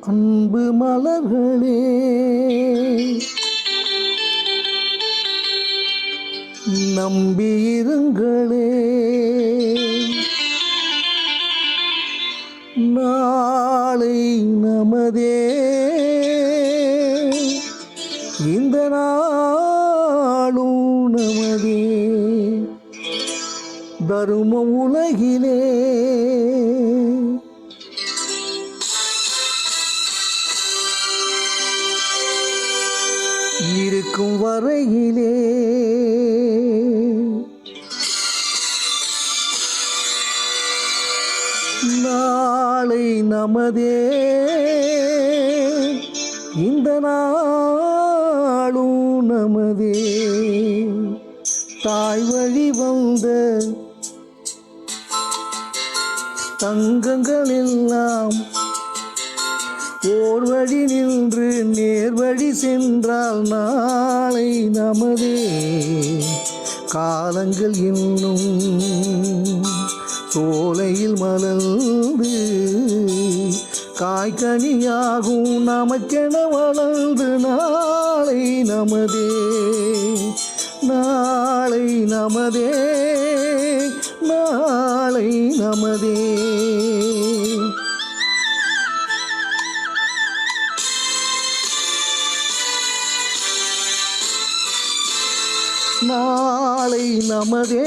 அன்பு மலர்களே நம்பியிருங்களே நாளை நமதே இந்த நாளும் நமதே. தரும உலகிலே இருக்கும் நாளை நமதே. இந்த நாளும் நமதே. தாய் வழி வந்த தங்கங்கள் எல்லாம் ஓர் வழி நின்று நேர்வழி சென்றால் நாளை நமதே. காலங்கள் இன்னும் சோலையில் மலர்ந்து காய்கனியாகும் நமக்கென வளர்ந்து நாளை நமதே. நாளை நமதே நாளை நமதே. நாளை நமதே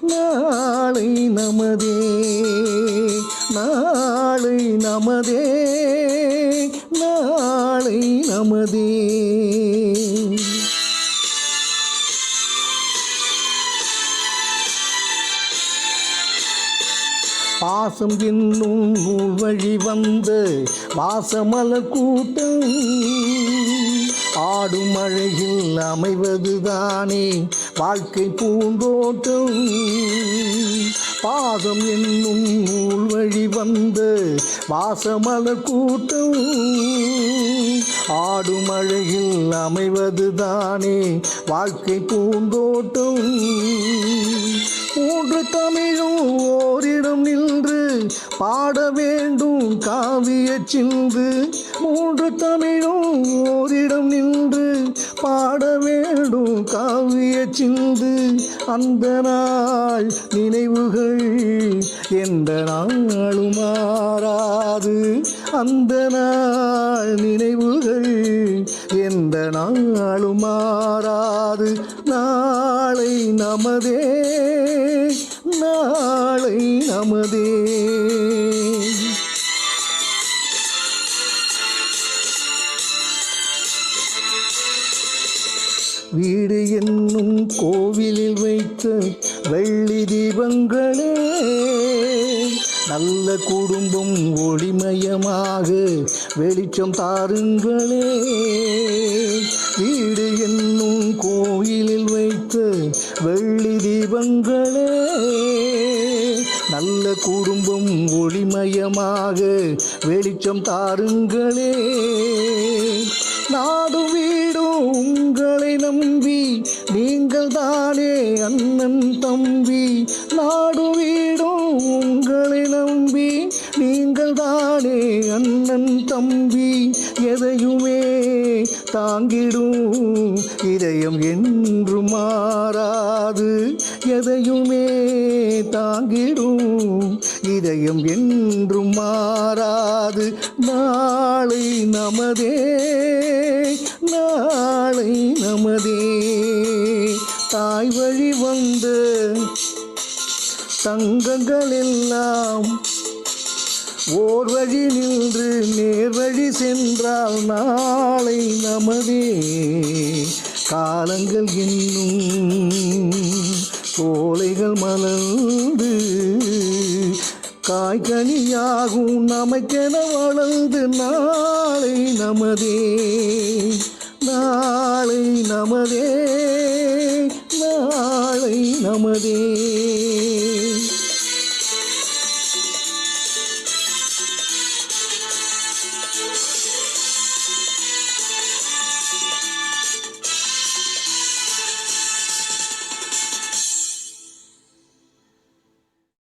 நாளை நமதே நாளை நமதே நாளை நமதே. பாசம் என்னும் நூல் வழி வந்த வாசமல கூட்டம். ஆடும் மழையில் அமைவதுதானே. வாழ்க்கை பூந்தோட்டம். பாதம் என்னும் நூல் வழி வந்த வாசமல கூட்டம். ஆடும் மழையில் அமைவதுதானே. வாழ்க்கை பூந்தோட்டம். மூன்று தமிழும் ஓரிடம் நின்று பாட வேண்டும் காவிய சிந்து மூன்று தமிழும் ஓரிடம் நின்று பாட வேண்டும் காவிய சிந்து. அந்த நாள் நினைவுகள் எந்த நாளும் மாறாது. அந்த நாள் நினைவுகள் எந்த நாளும் மாறாது. நாளை நமதே நாளை நமதே. வீடு என்னும் கோவிலில் வைத்த வெள்ளி தீபங்களே நல்ல குடும்பம் ஒளிமயமாக வெளிச்சம் தாருங்களே. வீடு என்னும் கோயிலில் வைத்த வெள்ளி தீபங்களே நல்ல குடும்பம் ஒளிமயமாக வெளிச்சம் தாருங்களே. நான் உங்களை நம்பி நீங்கள் தானே அண்ணன் தம்பி. நாடு தாங்கிடும். இதயம் என்று மாறாது. எதையுமே தாங்கிடும். இதயம் என்று மாறாது. நாளை நமதே. நாளை நமதே. தாய் வழி வந்து தங்கங்கள் எல்லாம் ஓர் வழி நின்று நேர் வழி சென்றால் நாளை நமதே. காலங்கள் இன்னும் சோலைகள் மலர்ந்து காய்கனியாகும் நமக்கென வளர்ந்து நாளை நமதே. நாளை நமதே நாளை நமதே.